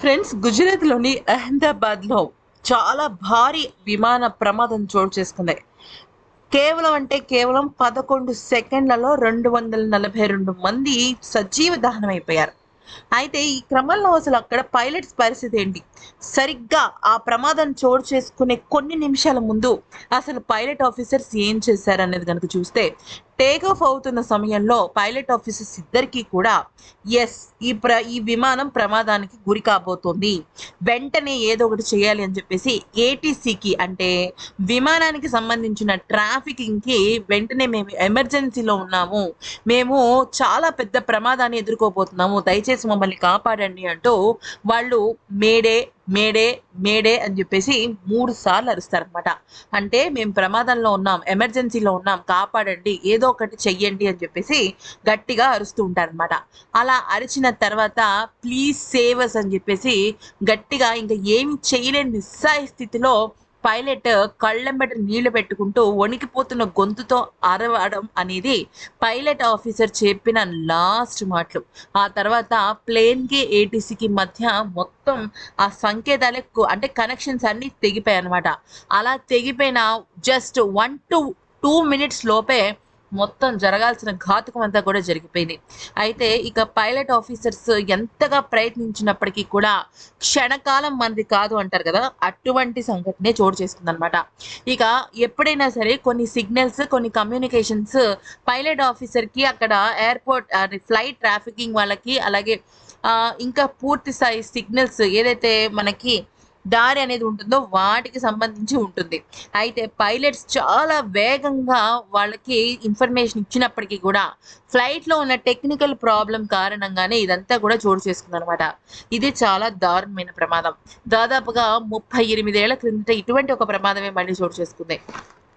Friends గుజరాత్లోని అహ్మదాబాద్లో చాలా భారీ విమాన ప్రమాదం చోటు చేసుకుంది కేవలం అంటే కేవలం పదకొండు సెకండ్లలో రెండు వందల నలభై రెండు మంది సజీవ దహనం అయిపోయారు. అయితే ఈ క్రమంలో అసలు అక్కడ పైలట్స్ పరిస్థితి ఏంటి? సరిగ్గా ఆ ప్రమాదం చోటు చేసుకునే కొన్ని నిమిషాల ముందు అసలు పైలట్ ఆఫీసర్స్ ఏం చేశారు అనేది కనుక చూస్తే టేక్ ఆఫ్ అవుతున్న సమయంలో పైలట్ ఆఫీసర్స్ ఇద్దరికీ కూడా ఎస్ ఈ ప్ర ఈ విమానం ప్రమాదానికి గురి కాబోతోంది. వెంటనే ఏదో ఒకటి చేయాలి అని చెప్పేసి ఏటీసీకి అంటే విమానానికి సంబంధించిన ట్రాఫికింగ్కి వెంటనే మేము ఎమర్జెన్సీలో ఉన్నాము. మేము చాలా పెద్ద ప్రమాదాన్ని ఎదుర్కోబోతున్నాము. దయచేసి మమ్మల్ని కాపాడండి అంటూ వాళ్ళు మేడే మేడే మేడే అని చెప్పేసి మూడు సార్లు అరుస్తారనమాట అంటే మేము ప్రమాదంలో ఉన్నాం ఎమర్జెన్సీలో ఉన్నాం కాపాడండి ఏదో ఒకటి చెయ్యండి అని చెప్పేసి గట్టిగా అరుస్తూ ఉంటారనమాట అలా అరిచిన తర్వాత ప్లీజ్ సేవస్ అని చెప్పేసి గట్టిగా ఇంకా ఏమి చేయలేని నిస్సాయ స్థితిలో పైలట్ కళ్ళెంబట నీళ్ళు పెట్టుకుంటూ వణికిపోతున్న గొంతుతో అరవడం అనేది పైలట్ ఆఫీసర్ చెప్పిన లాస్ట్ మాటలు. ఆ తర్వాత ప్లేన్కి ఏటీసీకి మధ్య మొత్తం ఆ సంకేతాలే అంటే కనెక్షన్స్ అన్నీ తెగిపోయాయి అనమాట అలా తెగిపోయిన just one to two minutes లోపే మొత్తం జరగాల్సిన ఘాతుకం అంతా కూడా జరిగిపోయింది. అయితే ఇక పైలట్ ఆఫీసర్స్ ఎంతగా ప్రయత్నించినప్పటికీ కూడా క్షణకాలం మనది కాదు అంటారు కదా అటువంటి సంఘటనే చోటు చేసుకుంది అనమాట ఇక ఎప్పుడైనా సరే కొన్ని సిగ్నల్స్ కొన్ని కమ్యూనికేషన్స్ పైలట్ ఆఫీసర్కి అక్కడ ఎయిర్పోర్ట్ ఫ్లైట్ ట్రాఫికింగ్ వాళ్ళకి అలాగే ఇంకా పూర్తి స్థాయి సిగ్నల్స్ ఏదైతే మనకి దారి అనేది ఉంటుందో వాటికి సంబంధించి ఉంటుంది. అయితే పైలట్స్ చాలా వేగంగా వాళ్ళకి ఇన్ఫర్మేషన్ ఇచ్చినప్పటికీ కూడా ఫ్లైట్లో ఉన్న టెక్నికల్ ప్రాబ్లం కారణంగానే ఇదంతా కూడా చోటు చేసుకుంది అనమాట ఇది చాలా దారుణమైన ప్రమాదం. దాదాపుగా ముప్పై ఎనిమిదేళ్ళ క్రిందట ఇటువంటి ఒక ప్రమాదమే మళ్ళీ చోటు చేసుకుంది.